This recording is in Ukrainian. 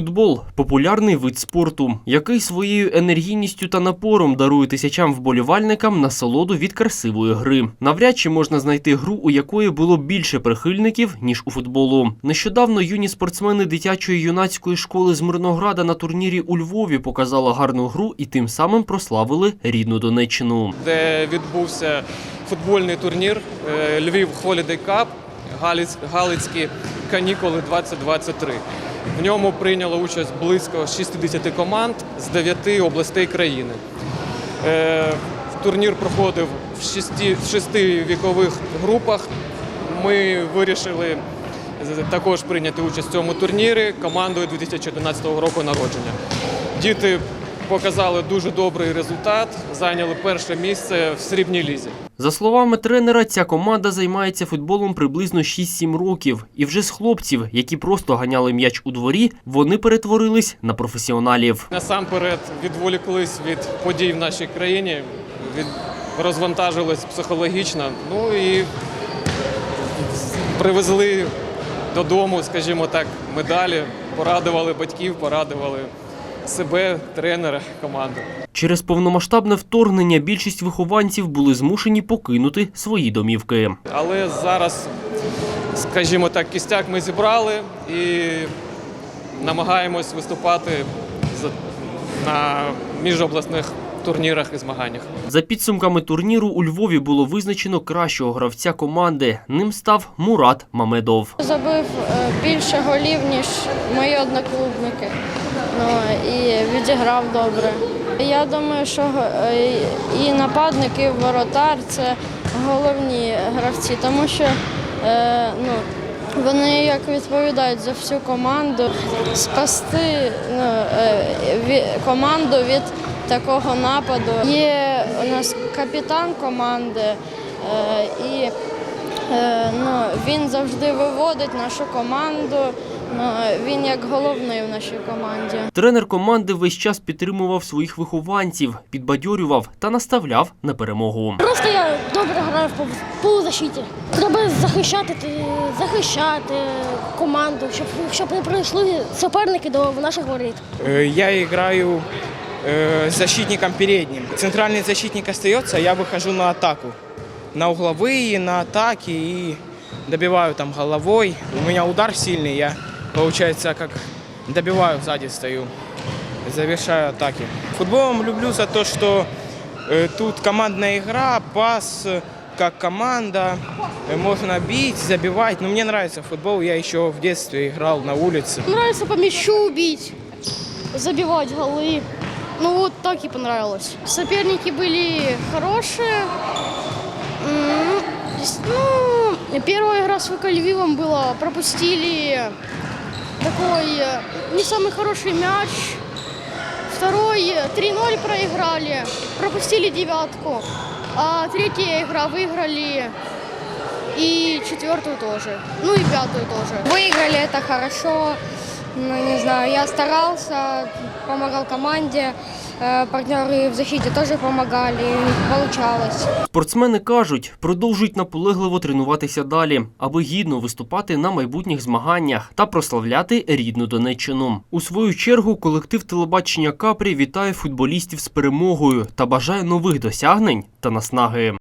Футбол популярний вид спорту, який своєю енергійністю та напором дарує тисячам вболівальникам насолоду від красивої гри. Навряд чи можна знайти гру, у якої було більше прихильників ніж у футболу. Нещодавно юні спортсмени дитячої юнацької школи з Мирнограда на турнірі у Львові показали гарну гру і тим самим прославили рідну Донеччину. де відбувся футбольний турнір е, Львів Holiday Cup Галиць- Галицькі канікули 2023. В ньому прийняло участь близько 60 команд з 9 областей країни. Е, Турнір проходив в шести, в шести вікових групах. Ми вирішили також прийняти участь в цьому турнірі командою 2011 року народження. Діти показали дуже добрий результат, зайняли перше місце в срібній лізі. За словами тренера, ця команда займається футболом приблизно 6-7 років, і вже з хлопців, які просто ганяли м'яч у дворі, вони перетворились на професіоналів. Насамперед відволіклись від подій в нашій країні, від розвантажились психологічно. Ну і привезли додому, скажімо так, медалі, порадували батьків, порадували себе, тренера, команду. Через повномасштабне вторгнення більшість вихованців були змушені покинути свої домівки. Але зараз, скажімо так, кістяк ми зібрали і намагаємось виступати на міжобласних турнірах і змаганнях. За підсумками турніру у Львові було визначено кращого гравця команди. Ним став Мурат Мамедов. Забив е, більше голів, ніж мої одноклубники. Ну, і відіграв добре. Я думаю, що е, і нападник, і воротар це головні гравці, тому що е, ну, вони як відповідають за всю команду, спасти ну, команду від такого нападу. Є у нас капітан команди е, і Е, ну, він завжди виводить нашу команду. Ну, він як головний в нашій команді. Тренер команди весь час підтримував своїх вихованців, підбадьорював та наставляв на перемогу. Просто я добре граю в полузащиті. Треба захищати, захищати команду, щоб, щоб не прийшли суперники до наших воріт. Э, Я играю э, защитником передним. Центральный защитник остается, я выхожу на атаку. На угловые, на атаки и добиваю там головой. У меня удар сильный, я, получается, как добиваю сзади стою. Завершаю атаки. Футболом люблю за то, что э, тут командная игра, пас как команда, э, можно бить, забивать. Но мне нравится футбол, я еще в детстве играл на улице. Нравится по мячу бить, забивать голы. Ну вот так и понравилось. Соперники были хорошие. Ну, первая игра с ВК Львивом была, пропустили такой э, не самый хороший мяч. Второй э, 3-0 проиграли, пропустили девятку. А третья игра выиграли и четвертую тоже. Ну и пятую тоже. Выиграли это хорошо. Ну, не знаю, я старался, помогал команде. Э, Партнеры в защите тоже помогали, получалось. Спортсмени кажуть, продовжують наполегливо тренуватися далі, аби гідно виступати на майбутніх змаганнях та прославляти рідну Донеччину. У свою чергу колектив телебачення Капрі вітає футболістів з перемогою та бажає нових досягнень та наснаги.